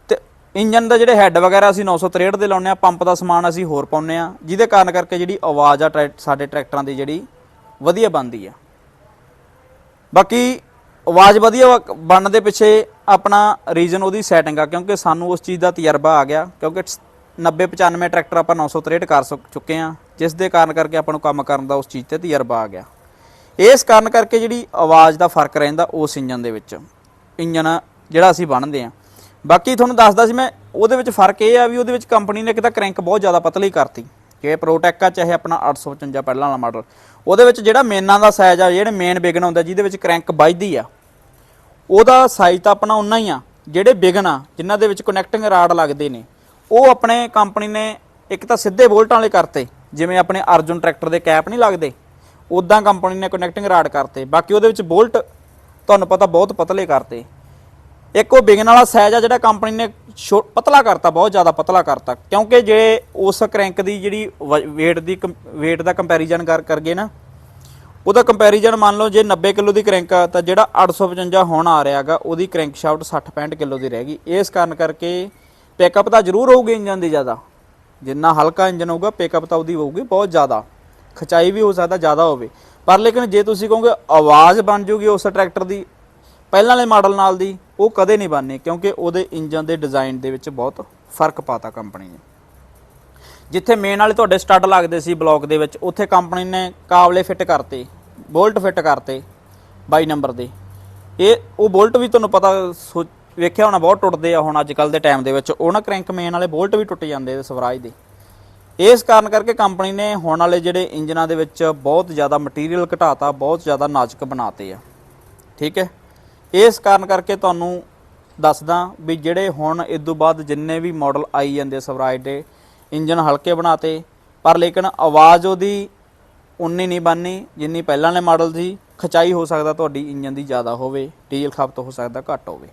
ਤੇ ਇੰਜਨ ਦਾ ਜਿਹੜੇ ਹੈੱਡ ਵਗੈਰਾ ਅਸੀਂ 963 ਦੇ ਲਾਉਂਦੇ ਆ, ਪੰਪ ਦਾ ਸਮਾਨ ਅਸੀਂ ਹੋਰ ਪਾਉਂਦੇ ਆ, ਜਿਹਦੇ ਕਾਰਨ ਕਰਕੇ ਜਿਹੜੀ ਆਵਾਜ਼ ਆ ਟਰੈ- ਸਾਡੇ ਟਰੈਕਟਰਾਂ ਦੀ ਜਿਹੜੀ ਵਧੀਆ ਬਣਦੀ ਆ। ਬਾਕੀ ਆਵਾਜ਼ ਵਧੀਆ ਵਾ- ਬਣਨ ਦੇ ਪਿੱਛੇ ਆਪਣਾ ਰੀਜ਼ਨ ਉਹਦੀ ਸੈਟਿੰਗ ਆ, ਕਿਉਂਕਿ ਸਾਨੂੰ ਉਸ ਚੀਜ਼ ਦਾ ਤਜਰਬਾ ਆ ਗਿਆ, ਕਿਉਂਕਿ 90 95 ਟਰੈਕਟਰ ਆਪਾਂ 963 ਕਰ ਸੁ- ਚੁੱਕੇ ਆ, ਜਿਸ ਦੇ ਕਾਰਨ ਕਰਕੇ ਆਪਾਂ ਨੂੰ ਕੰਮ ਕਰਨ ਦਾ ਉਸ ਚੀਜ਼ ਤੇ ਤਜਰਬਾ ਆ ਗਿਆ। ਇਸ ਕਾਰਨ ਕਰਕੇ ਜਿਹੜੀ ਆਵਾਜ਼ ਦਾ ਫ਼ਰਕ ਰਹਿੰਦਾ ਉਸ ਇੰਜਨ ਦੇ ਵਿੱਚ ਇੰਜਨ ਜਿਹੜਾ ਅਸੀਂ ਬਣਦੇ ਆ। ਬਾਕੀ ਤੁਹਾਨੂੰ ਦੱਸਦਾ ਸੀ ਮੈਂ, ਉਹਦੇ ਵਿੱਚ ਫ਼ਰਕ ਇਹ ਆ ਵੀ ਉਹਦੇ ਵਿੱਚ ਕੰਪਨੀ ਨੇ ਕਿਤਾ ਕ੍ਰੈਂਕ ਬਹੁਤ ਜ਼ਿਆਦਾ ਪਤਲੀ ਕਰਤੀ, ਕਿ ਪ੍ਰੋਟੈਕ ਆ, ਚਾਹੇ ਆਪਣਾ 855 ਪਹਿਲਾਂ ਵਾਲਾ ਮਾਡਲ ਉਹਦੇ ਵਿੱਚ ਜਿਹੜਾ ਮੇਨਾਂ ਦਾ ਸਾਈਜ਼ ਆ, ਜਿਹੜੇ ਮੇਨ ਬਿਗਨ ਹੁੰਦਾ ਜਿਹਦੇ ਵਿੱਚ ਕ੍ਰੈਂਕ ਵੱਜਦੀ ਆ ਉਹਦਾ ਸਾਈਜ਼ ਤਾਂ ਆਪਣਾ ਉਨਾ ਹੀ ਆ, ਜਿਹੜੇ ਬਿਗਨ ਆ, ਜਿਨ੍ਹਾਂ ਦੇ ਵਿੱਚ ਕਨੈਕਟਿੰਗ ਰਾਡ ਲੱਗਦੇ ਨੇ। ਉਹ ਆਪਣੇ ਕੰਪਨੀ ਨੇ ਇੱਕ ਤਾਂ ਸਿੱਧੇ ਬੋਲਟਾਂ ਵਾਲੇ ਕਰਤੇ, ਜਿਵੇਂ ਆਪਣੇ ਅਰਜੁਨ ਟਰੈਕਟਰ ਦੇ ਕੈਪ ਨਹੀਂ ਲੱਗਦੇ। ਉਦਾਂ ਕੰਪਨੀ ਨੇ ਕਨੈਕਟਿੰਗ ਰਾਡ ਕਰਤੇ। ਬਾਕੀ ਉਹਦੇ ਵਿੱਚ ਬੋਲਟ ਤੁਹਾਨੂੰ ਪਤਾ ਬਹੁਤ ਪਤਲੇ ਕਰਤੇ। ਇੱਕ ਉਹ ਬਿਗਨ ਵਾਲਾ ਸਾਈਜ਼ ਆ ਜਿਹੜਾ ਕੰਪਨੀ ਨੇ ਛੋ- ਪਤਲਾ ਕਰਤਾ, ਬਹੁਤ ਜ਼ਿਆਦਾ ਪਤਲਾ ਕਰਤਾ। ਕਿਉਂਕਿ ਜੇ ਉਸ ਕਰੈਂਕ ਦੀ ਜਿਹੜੀ weight ਦੀ weight ਦਾ ਕੰਪੈਰੀਜ਼ਨ ਕਰ ਕਰਗੇ ਨਾ ਉਹਦਾ ਕੰਪੈਰੀਜ਼ਨ ਮੰਨ ਲਓ ਜੇ 90 ਕਿਲੋ ਦੀ ਕ੍ਰੈਂਕ ਆ, ਤਾਂ ਜਿਹੜਾ 855 ਹੁਣ ਆ ਰਿਹਾਗਾ ਉਹਦੀ ਕ੍ਰੈਂਕ ਸ਼ਾਫਟ 60 65 ਕਿਲੋ ਦੀ ਰਹਿ ਗਈ। ਇਸ ਕਾਰਨ ਕਰਕੇ ਪਿਕਅਪ ਤਾਂ ਜ਼ਰੂਰ ਹੋਊਗੀ ਇੰਜਨ ਦੀ ਜ਼ਿਆਦਾ। ਜਿੰਨਾ ਹਲਕਾ ਇੰਜਨ ਹੋਊਗਾ ਪਿਕਅਪ ਤਾਂ ਉਹਦੀ ਹੋਊਗੀ ਬਹੁਤ ਜ਼ਿਆਦਾ। ਖਚਾਈ ਵੀ ਹੋ ਸਕਦਾ ਜ਼ਿਆਦਾ ਹੋਵੇ। ਪਰ ਲੇਕਿਨ ਜੇ ਤੁਸੀਂ ਕਹੋਗੇ ਆਵਾਜ਼ ਬਣ ਜੂਗੀ ਉਸ ਟਰੈਕਟਰ ਦੀ, ਪਹਿਲਾਂ ਵਾਲੇ ਮਾਡਲ ਨਾਲ ਦੀ, ਉਹ ਕਦੇ ਨਹੀਂ ਬਣਨੀ ਕਿਉਂਕਿ ਉਹਦੇ ਇੰਜਨ ਦੇ ਡਿਜ਼ਾਈਨ ਦੇ ਵਿੱਚ ਬਹੁਤ ਫ਼ਰਕ ਪਾਤਾ ਕੰਪਨੀ ਨੇ। ਜਿੱਥੇ ਮੇਨ ਵਾਲੇ ਤੁਹਾਡੇ ਸਟੱਡ ਲੱਗਦੇ ਸੀ ਬਲੌਕ ਦੇ ਵਿੱਚ, ਉੱਥੇ ਕੰਪਨੀ ਨੇ ਕਾਬਲੇ ਫਿੱਟ ਕਰਤੇ ਬੋਲਟ ਫਿੱਟ ਕਰਤੇ 22 ਨੰਬਰ ਦੇ। ਇਹ, ਉਹ ਬੋਲਟ ਵੀ ਤੁਹਾਨੂੰ ਪਤਾ ਸੋ- ਵੇਖਿਆ ਹੋਣਾ ਬਹੁਤ ਟੁੱਟਦੇ ਆ ਹੁਣ ਅੱਜ ਕੱਲ ਦੇ ਟਾਈਮ ਦੇ ਵਿੱਚ। ਉਹ ਨਾ ਕ੍ਰੈਂਕ ਮੇਨ ਵਾਲੇ ਬੋਲਟ ਵੀ ਟੁੱਟ ਜਾਂਦੇ ਸਵਰਾਜ ਦੇ। ਇਸ ਕਾਰਨ ਕਰਕੇ ਕੰਪਨੀ ਨੇ ਹੁਣ ਵਾਲੇ ਜਿਹੜੇ ਇੰਜਨਾਂ ਦੇ ਵਿੱਚ ਬਹੁਤ ਜ਼ਿਆਦਾ ਮਟੀਰੀਅਲ ਘਟਾਤਾ, ਬਹੁਤ ਜ਼ਿਆਦਾ ਨਾਜ਼ੁਕ ਬਣਾਤੇ ਆ। ਠੀਕ ਹੈ? ਇਸ ਕਾਰਨ ਕਰਕੇ ਤੁਹਾਨੂੰ ਦੱਸਦਾ ਵੀ ਜਿਹੜੇ ਹੁਣ ਇਸ ਤੋਂ ਬਾਅਦ ਜਿੰਨੇ ਵੀ ਮਾਡਲ ਆਈ ਜਾਂਦੇ ਸਵਰਾਜ ਦੇ ਇੰਜਨ ਹਲਕੇ ਬਣਾਤੇ, ਪਰ ਲੇਕਿਨ ਆਵਾਜ਼ ਉਹਦੀ ਉਨੀ ਨਹੀਂ ਬਣਨੀ, ਜਿੰਨੀ ਪਹਿਲਾਂ ਵਾਲੇ ਮਾਡਲ ਸੀ ਖਚਾਈ ਹੋ ਸਕਦਾ ਤੁਹਾਡੀ ਇੰਜਨ ਦੀ ਜ਼ਿਆਦਾ ਹੋਵੇ, ਡੀਜ਼ਲ ਖਪਤ ਹੋ ਸਕਦਾ ਘੱਟ ਹੋਵੇ।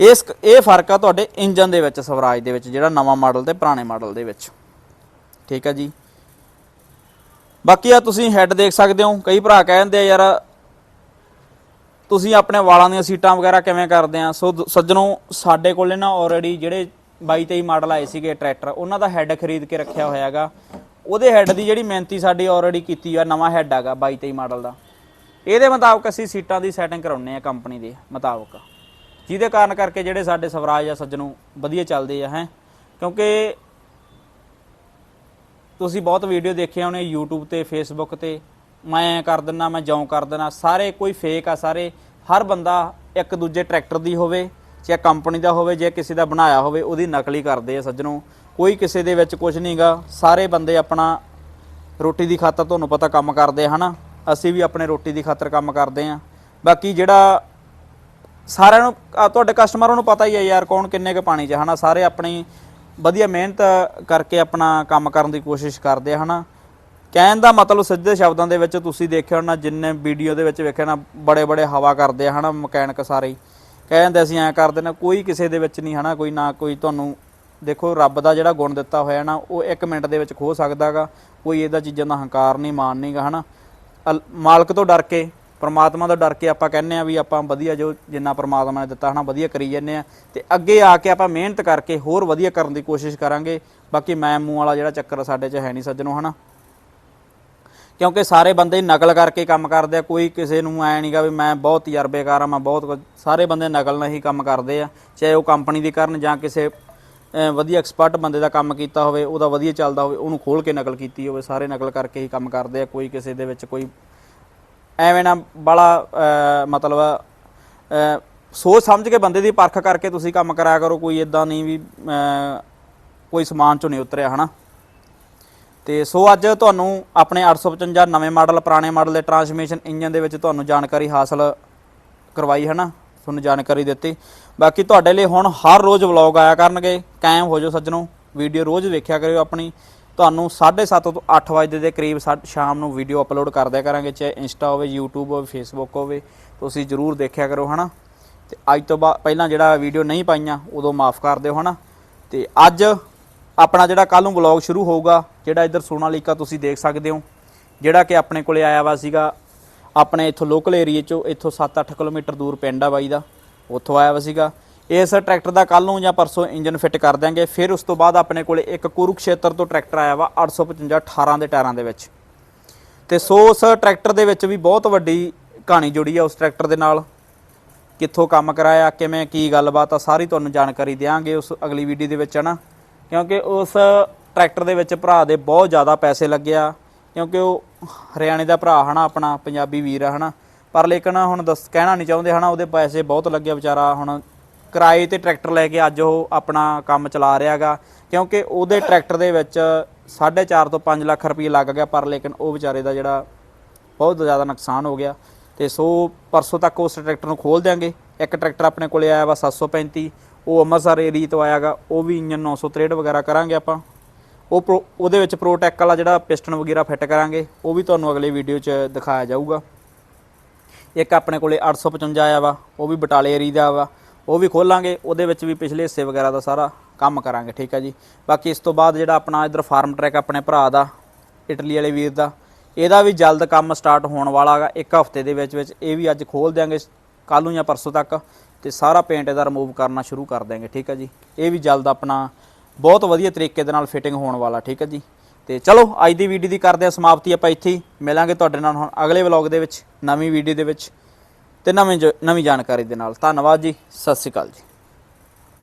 ਇਸ ਇਹ ਫ਼ਰਕ ਆ ਤੁਹਾਡੇ ਇੰਜਨ ਦੇ ਵਿੱਚ, ਸਵਰਾਜ ਦੇ ਵਿੱਚ, ਜਿਹੜਾ ਨਵਾਂ ਮਾਡਲ ਤੇ ਪੁਰਾਣੇ ਮਾਡਲ ਦੇ ਵਿੱਚ। ਠੀਕ ਹੈ ਜੀ? ਬਾਕੀ ਆ ਤੁਸੀਂ ਹੈੱਡ ਦੇਖ ਸਕਦੇ ਹੋ, ਕਈ ਭਰਾ ਕਹਿੰਦੇ ਆ, ਯਾਰ ਤੁਸੀਂ ਆਪਣੇ ਵਾਲਾਂ ਦੀਆਂ ਸੀਟਾਂ ਵਗੈਰਾ ਕਿਵੇਂ ਕਰਦੇ ਆ? ਸੋ ਦ- ਸੱਜਣੋ, ਸਾਡੇ ਕੋਲੇ ਨਾ ਆਲਰੇਡੀ ਜਿਹੜੇ 22 23 ਮਾਡਲ ਆਏ ਸੀਗੇ ਟਰੈਕਟਰ, ਉਹਨਾਂ ਦਾ ਹੈੱਡ ਖਰੀਦ ਕੇ ਰੱਖਿਆ ਹੋਇਆ ਹੈਗਾ ਉਹਦੇ ਹੈੱਡ ਦੀ ਜਿਹੜੀ ਮਿਹਨਤੀ ਸਾਡੀ ਆਲਰੇਡੀ ਕੀਤੀ ਆ, ਨਵਾਂ ਹੈੱਡ ਹੈਗਾ 22 23 ਮਾਡਲ ਦਾ। ਇਹਦੇ ਮੁਤਾਬਕ ਅਸੀਂ ਸੀਟਾਂ ਦੀ ਸੈਟਿੰਗ ਕਰਾਉਨੇ ਆ ਕੰਪਨੀ ਦੇ ਮੁਤਾਬਕ। ਜਿਹਦੇ ਕਾਰਨ ਕਰਕੇ ਜਿਹੜੇ ਸਾਡੇ ਸਵਰਾਜ ਆ, ਸੱਜਣੋ, ਵਧੀਆ ਚੱਲਦੇ ਆ, ਹੈ। ਕਿਉਂਕਿ ਤੁਸੀਂ ਬਹੁਤ ਵੀਡੀਓ ਦੇਖੇ ਹੋਣੇ YouTube ਤੇ, Facebook ਤੇ। ਮੈਂ ਐਂ ਕਰ ਦਿੰਨਾ, ਮੈਂ ਜੌਂ ਕਰ ਦਿੰਨਾ, ਸਾਰੇ ਕੋਈ ਫੇਕ ਆ, ਸਾਰੇ। ਹਰ ਬੰਦਾ ਇੱਕ ਦੂਜੇ ਟਰੈਕਟਰ ਦੀ ਹੋਵੇ। ਚਾਹੇ ਕੰਪਨੀ ਦਾ ਹੋਵੇ, ਜੇ ਕਿਸੇ ਦਾ ਬਣਾਇਆ ਹੋਵੇ, ਉਹਦੀ ਨਕਲੀ ਕਰਦੇ ਆ ਸੱਜਣੋ। ਕੋਈ ਕਿਸੇ ਦੇ ਵਿੱਚ ਕੁਝ ਨਹੀਂਗਾ ਸਾਰੇ ਬੰਦੇ ਆਪਣਾ ਰੋਟੀ ਦੀ ਖਾਤਰ ਤੁਹਾਨੂੰ ਪਤਾ ਕੰਮ ਕਰਦੇ ਆ, ਹਨਾ? ਅਸੀਂ ਵੀ ਆਪਣੇ ਰੋਟੀ ਦੀ ਖਾਤਰ ਕੰਮ ਕਰਦੇ ਆ। ਬਾਕੀ ਜਿਹੜਾ ਸਾਰਿਆਂ ਨੂੰ ਤੁਹਾਡੇ ਕਸਟਮਰਾਂ ਨੂੰ ਪਤਾ ਹੀ ਹੈ ਯਾਰ ਕੌਣ ਕਿੰਨੇ ਕੁ ਪਾਣੀ 'ਚ ਹਨਾ? ਸਾਰੇ ਆਪਣੀ ਵਧੀਆ ਮਿਹਨਤ ਕਰਕੇ ਆਪਣਾ ਕੰਮ ਕਰਨ ਦੀ ਕੋਸ਼ਿਸ਼ ਕਰਦੇ ਆ, ਹਨਾ? ਕਹਿਣ ਦਾ ਮਤਲਬ ਸਿੱਧੇ ਸ਼ਬਦਾਂ ਦੇ ਵਿੱਚ ਤੁਸੀਂ ਦੇਖਿਆ ਹੋਣਾ, ਜਿੰਨੇ ਵੀਡੀਓ ਦੇ ਵਿੱਚ ਵੇਖਿਆ ਨਾ ਬੜੇ ਬੜੇ ਹਵਾ ਕਰਦੇ ਆ, ਹਨਾ, ਮਕੈਨਿਕ ਸਾਰੇ ਹੀ। ਕਹਿੰਦੇ ਅਸੀਂ ਐਂ ਕਰ ਨੇ, ਕੋਈ ਕਿਸੇ ਦੇ ਵਿੱਚ ਨਹੀਂ ਹਨਾ, ਕੋਈ ਨਾ ਕੋਈ ਤੁਹਾਨੂੰ, ਦੇਖੋ ਰੱਬ ਦਾ ਜਿਹੜਾ ਗੁਣ ਦਿੱਤਾ ਹੋਇਆ ਨਾ, ਉਹ 1 ਮਿੰਟ ਦੇ ਵਿੱਚ ਖੋ ਸਕਦਾਗਾ ਕੋਈ ਇਹਦਾ ਚੀਜ਼ਾਂ ਦਾ ਹੰਕਾਰ ਨਹੀਂ ਮਾਨ ਨਹੀਂਗਾ ਹਨਾ। ਅਲ- ਮਾਲਕ ਤੋਂ ਡਰ ਕੇ, ਪਰਮਾਤਮਾ ਤੋਂ ਡਰ ਕੇ ਆਪਾਂ ਕਹਿੰਨੇ ਆ ਵੀ ਆਪਾਂ ਵਧੀਆ ਜੋ ਜਿੰਨਾ ਪਰਮਾਤਮਾ ਨੇ ਦਿੱਤਾ ਹਨਾ, ਵਧੀਆ ਕਰੀ ਜੰਨੇ ਆ ਤੇ ਅੱਗੇ ਆ ਕੇ ਆਪਾਂ ਮਿਹਨਤ ਕਰਕੇ ਹੋਰ ਵਧੀਆ ਕਰਨ ਦੀ ਕੋਸ਼ਿਸ਼ ਕਰਾਂਗੇ। ਬਾਕੀ ਮੈਂ ਮੂੰਹ ਵਾਲਾ ਜਿਹੜਾ ਚੱਕਰ ਸਾਡੇ 'ਚ ਹੈ ਨਹੀਂ ਸੱਜਣੋ, ਹਨਾ। ਕਿਉਂਕਿ ਸਾਰੇ ਬੰਦੇ ਨਕਲ ਕਰਕੇ ਕੰਮ ਕਰਦੇ ਆ, ਕੋਈ ਕਿਸੇ ਨੂੰ ਐ ਨਹੀਂਗਾ ਵੀ ਮੈਂ ਬਹੁਤ ਤਜਰਬੇਕਾਰ ਆ, ਮੈਂ ਬਹੁਤ ਕੁਝ- ਸਾਰੇ ਬੰਦੇ ਨਕਲ ਨਾਲ ਹੀ ਕੰਮ ਕਰਦੇ ਆ, ਚਾਹੇ ਉਹ ਕੰਪਨੀ ਦੀ ਕਰਨ ਜਾਂ ਕਿਸੇ ਵਧੀਆ ਐਕਸਪਰਟ ਬੰਦੇ ਦਾ ਕੰਮ ਕੀਤਾ ਹੋਵੇ, ਉਹਦਾ ਵਧੀਆ ਚੱਲਦਾ ਹੋਵੇ, ਉਹਨੂੰ ਖੋਲ ਕੇ ਨਕਲ ਕੀਤੀ ਹੋਵੇ, ਸਾਰੇ ਨਕਲ ਕਰਕੇ ਹੀ ਕੰਮ ਕਰਦੇ ਆ, ਕੋਈ ਕਿਸੇ ਦੇ ਵਿੱਚ ਕੋਈ ਐਵੇਂ ਨਾ ਬੜਾ ਮਤਲਬ ਸੋਚ ਸਮਝ ਕੇ ਬੰਦੇ ਦੀ ਪਰਖ ਕਰਕੇ ਤੁਸੀਂ ਕੰਮ ਕਰਾਇਆ ਕਰੋ, ਕੋਈ ਇਦਾਂ ਨਹੀਂ ਵੀ ਕੋਈ ਸਮਾਨ ਚੋਂ ਨਹੀਂ ਉਤਰਿਆ, ਹਨਾ? ਤੇ ਸੋ ਅੱਜ ਤੁਹਾਨੂੰ ਆਪਣੇ 855 ਨਵੇਂ ਮਾਡਲ, ਪੁਰਾਣੇ ਮਾਡਲ ਦੇ ਟਰਾਂਸਮਿਸ਼ਨ ਇੰਜਨ ਦੇ ਵਿੱਚ ਤੁਹਾਨੂੰ ਜਾਣਕਾਰੀ ਹਾਸਲ ਕਰਵਾਈ, ਹੈ ਨਾ? ਤੁਹਾਨੂੰ ਜਾਣਕਾਰੀ ਦਿੱਤੀ। ਬਾਕੀ ਤੁਹਾਡੇ ਲਈ ਹੁਣ ਹਰ ਰੋਜ਼ ਵਲੌਗ ਆਇਆ ਕਰਨਗੇ। ਕਾਇਮ ਹੋ ਜਾਓ ਸੱਜਣੋ। ਵੀਡੀਓ ਰੋਜ਼ ਵੇਖਿਆ ਕਰਿਓ ਆਪਣੀ। ਤੁਹਾਨੂੰ 7:30 ਤੋਂ 8 ਵਜੇ ਦੇ ਕਰੀਬ ਸਾ- ਸ਼ਾਮ ਨੂੰ ਵੀਡੀਓ ਅਪਲੋਡ ਕਰ ਦਿਆ ਕਰਾਂਗੇ, ਚਾਹੇ ਇੰਸਟਾ ਹੋਵੇ, YouTube ਹੋਵੇ, Facebook ਹੋਵੇ। ਤੁਸੀਂ ਜਰੂਰ ਦੇਖਿਆ ਕਰੋ ਹਨਾ ਤੇ ਅੱਜ ਤੋਂ ਬਾਅਦ ਪਹਿਲਾਂ ਜਿਹੜਾ ਵੀਡੀਓ ਨਹੀਂ ਪਾਈਆਂ, ਉਦੋਂ ਮਾਫ ਕਰ ਦਿਓ ਹਨਾ ਤੇ ਅੱਜ ਆਪਣਾ ਜਿਹੜਾ ਕੱਲ ਨੂੰ ਵਲੌਗ ਸ਼ੁਰੂ ਹੋਊਗਾ, ਜਿਹੜਾ ਇੱਧਰ ਸੋਨਾਲੀਕਾ ਤੁਸੀਂ ਦੇਖ ਸਕਦੇ ਹੋ, ਜਿਹੜਾ ਕਿ ਆਪਣੇ ਕੋਲੇ ਆਇਆ ਵਾ ਸੀਗਾ, ਆਪਣੇ ਇੱਥੋਂ ਲੋਕਲ ਏਰੀਏ ਚੋਂ ਇੱਥੋਂ 7-8 ਕਿਲੋਮੀਟਰ ਦੂਰ ਪਿੰਡ ਆ ਬਾਈ ਦਾ, ਉੱਥੋਂ ਆਇਆ ਵਾ ਸੀਗਾ। ਇਸ ਟਰੈਕਟਰ ਦਾ ਕੱਲ ਨੂੰ ਜਾਂ ਪਰਸੋਂ ਇੰਜਨ ਫਿੱਟ ਕਰ ਦਿਆਂਗੇ, ਫਿਰ ਉਸ ਤੋਂ ਬਾਅਦ ਆਪਣੇ ਕੋਲੇ ਇੱਕ ਕੁਰੂਕਸ਼ੇਤਰ ਤੋਂ ਟਰੈਕਟਰ ਆਇਆ ਵਾ 855 18 ਦੇ ਟਾਇਰਾਂ ਦੇ ਵਿੱਚ। ਤੇ ਸੋ ਉਸ ਟਰੈਕਟਰ ਦੇ ਵਿੱਚ ਵੀ ਬਹੁਤ ਵੱਡੀ ਕਹਾਣੀ ਜੁੜੀ ਆ ਉਸ ਟਰੈਕਟਰ ਦੇ ਨਾਲ। ਕਿੱਥੋਂ ਕੰਮ ਕਰਾਇਆ, ਕਿਵੇਂ, ਕੀ ਗੱਲਬਾਤ ਆ, ਸਾਰੀ ਤੁਹਾਨੂੰ ਜਾਣਕਾਰੀ ਦਿਆਂਗੇ ਉਸ ਅਗਲੀ ਵੀਡੀਓ ਦੇ ਵਿੱਚ ਹਨਾ ਕਿਉਂਕਿ ਉਸ ਟਰੈਕਟਰ ਦੇ ਵਿੱਚ ਭਰਾ ਦੇ ਬਹੁਤ ਜ਼ਿਆਦਾ ਪੈਸੇ ਲੱਗਿਆ ਕਿਉਂਕਿ ਉਹ ਹਰਿਆਣੇ ਦਾ ਭਰਾ ਹਨਾ ਆਪਣਾ, ਪੰਜਾਬੀ ਵੀਰ ਆ ਹਨਾ। ਪਰ ਲੇਕਿਨ ਹੁਣ ਦੱਸ, ਕਹਿਣਾ ਨਹੀਂ ਚਾਹੁੰਦੇ ਹਨਾ, ਉਹਦੇ ਪੈਸੇ ਬਹੁਤ ਲੱਗਿਆ ਵਿਚਾਰਾ। ਹੁਣ ਕਿਰਾਏ ਤੇ ਟਰੈਕਟਰ ਲੈ ਕੇ ਅੱਜ ਉਹ ਆਪਣਾ ਕੰਮ ਚਲਾ ਰਿਹਾਗਾ ਕਿਉਂਕਿ ਉਹਦੇ ਟਰੈਕਟਰ ਦੇ ਵਿੱਚ 4.5 ਤੋਂ 5 ਲੱਖ ਰੁਪਏ ਲੱਗ ਗਿਆ, ਪਰ ਲੇਕਿਨ ਉਹ ਵਿਚਾਰੇ ਦਾ ਜਿਹੜਾ ਬਹੁਤ ਜ਼ਿਆਦਾ ਨੁਕਸਾਨ ਹੋ ਗਿਆ। ਤੇ ਸੋ, ਪਰਸੋਂ ਤੱਕ ਉਸ ਟਰੈਕਟਰ ਨੂੰ ਖੋਲ ਦਿਆਂਗੇ। ਇੱਕ ਟਰੈਕਟਰ ਆਪਣੇ ਕੋਲੇ ਆਇਆ ਵਾ 735 ਉਹ ਅੰਮ੍ਰਿਤਸਰ ਏਰੀਆ ਤੋਂ ਆਇਆਗਾ, ਉਹ ਵੀ ਇੰਜਨ 963 ਵਗੈਰਾ ਕਰਾਂਗੇ ਆਪਾਂ। ਉਹ ਪ੍ਰੋ- ਉਹਦੇ ਵਿੱਚ ਪ੍ਰੋਟੈਕ ਵਾਲਾ ਜਿਹੜਾ ਪਿਸਟਨ ਵਗੈਰਾ ਫਿੱਟ ਕਰਾਂਗੇ, ਉਹ ਵੀ ਤੁਹਾਨੂੰ ਅਗਲੇ ਵੀਡੀਓ 'ਚ ਦਿਖਾਇਆ ਜਾਊਗਾ। ਇੱਕ ਆਪਣੇ ਕੋਲੇ 855 ਆਇਆ ਵਾ, ਉਹ ਵੀ ਬਟਾਲੇ ਏਰੀਆ ਦਾ ਵਾ, ਉਹ ਵੀ ਖੋਲਾਂਗੇ, ਉਹਦੇ ਵਿੱਚ ਵੀ ਪਿਛਲੇ ਹਿੱਸੇ ਵਗੈਰਾ ਦਾ ਸਾਰਾ ਕੰਮ ਕਰਾਂਗੇ, ਠੀਕ ਹੈ ਜੀ। ਬਾਕੀ ਇਸ ਤੋਂ ਬਾਅਦ ਜਿਹੜਾ ਆਪਣਾ ਇਧਰ ਫਾਰਮ ਟਰੈਕ ਆਪਣੇ ਭਰਾ ਦਾ, ਇਟਲੀ ਵਾਲੇ ਵੀਰ ਦਾ, ਇਹਦਾ ਵੀ ਜਲਦ ਕੰਮ ਸਟਾਰਟ ਹੋਣ ਵਾਲਾ ਹੈਗਾ ਇੱਕ ਹਫ਼ਤੇ ਦੇ ਵਿੱਚ ਵਿੱਚ ਇਹ ਵੀ ਅੱਜ ਖੋਲ ਦਿਆਂਗੇ ਕੱਲ ਨੂੰ ਜਾਂ ਪਰਸੋਂ ਤੱਕ। ਤੇ ਸਾਰਾ ਪੇਂਟ ਇਹਦਾ ਰਿਮੂਵ ਕਰਨਾ ਸ਼ੁਰੂ ਕਰ ਦਿਆਂਗੇ, ਠੀਕ ਹੈ ਜੀ? ਇਹ ਵੀ ਜਲਦ ਆਪਣਾ ਬਹੁਤ ਵਧੀਆ ਤਰੀਕੇ ਦੇ ਨਾਲ ਫਿਟਿੰਗ ਹੋਣ ਵਾਲਾ, ਠੀਕ ਹੈ ਜੀ? ਤੇ ਚਲੋ, ਅੱਜ ਦੀ ਵੀਡੀਓ ਦੀ ਕਰਦੇ ਹਾਂ ਸਮਾਪਤੀ ਆਪਾਂ ਇੱਥੇ ਹੀ। ਮਿਲਾਂਗੇ ਤੁਹਾਡੇ ਨਾਲ ਹੁਣ ਅਗਲੇ ਵਲੌਗ ਦੇ ਵਿੱਚ, ਨਵੀਂ ਵੀਡੀਓ ਦੇ ਵਿੱਚ ਤੇ ਨਵੀਂ ਜ- ਨਵੀਂ ਜਾਣਕਾਰੀ ਦੇ ਨਾਲ। ਧੰਨਵਾਦ ਜੀ, ਸਤਿ ਸ਼੍ਰੀ ਅਕਾਲ ਜੀ।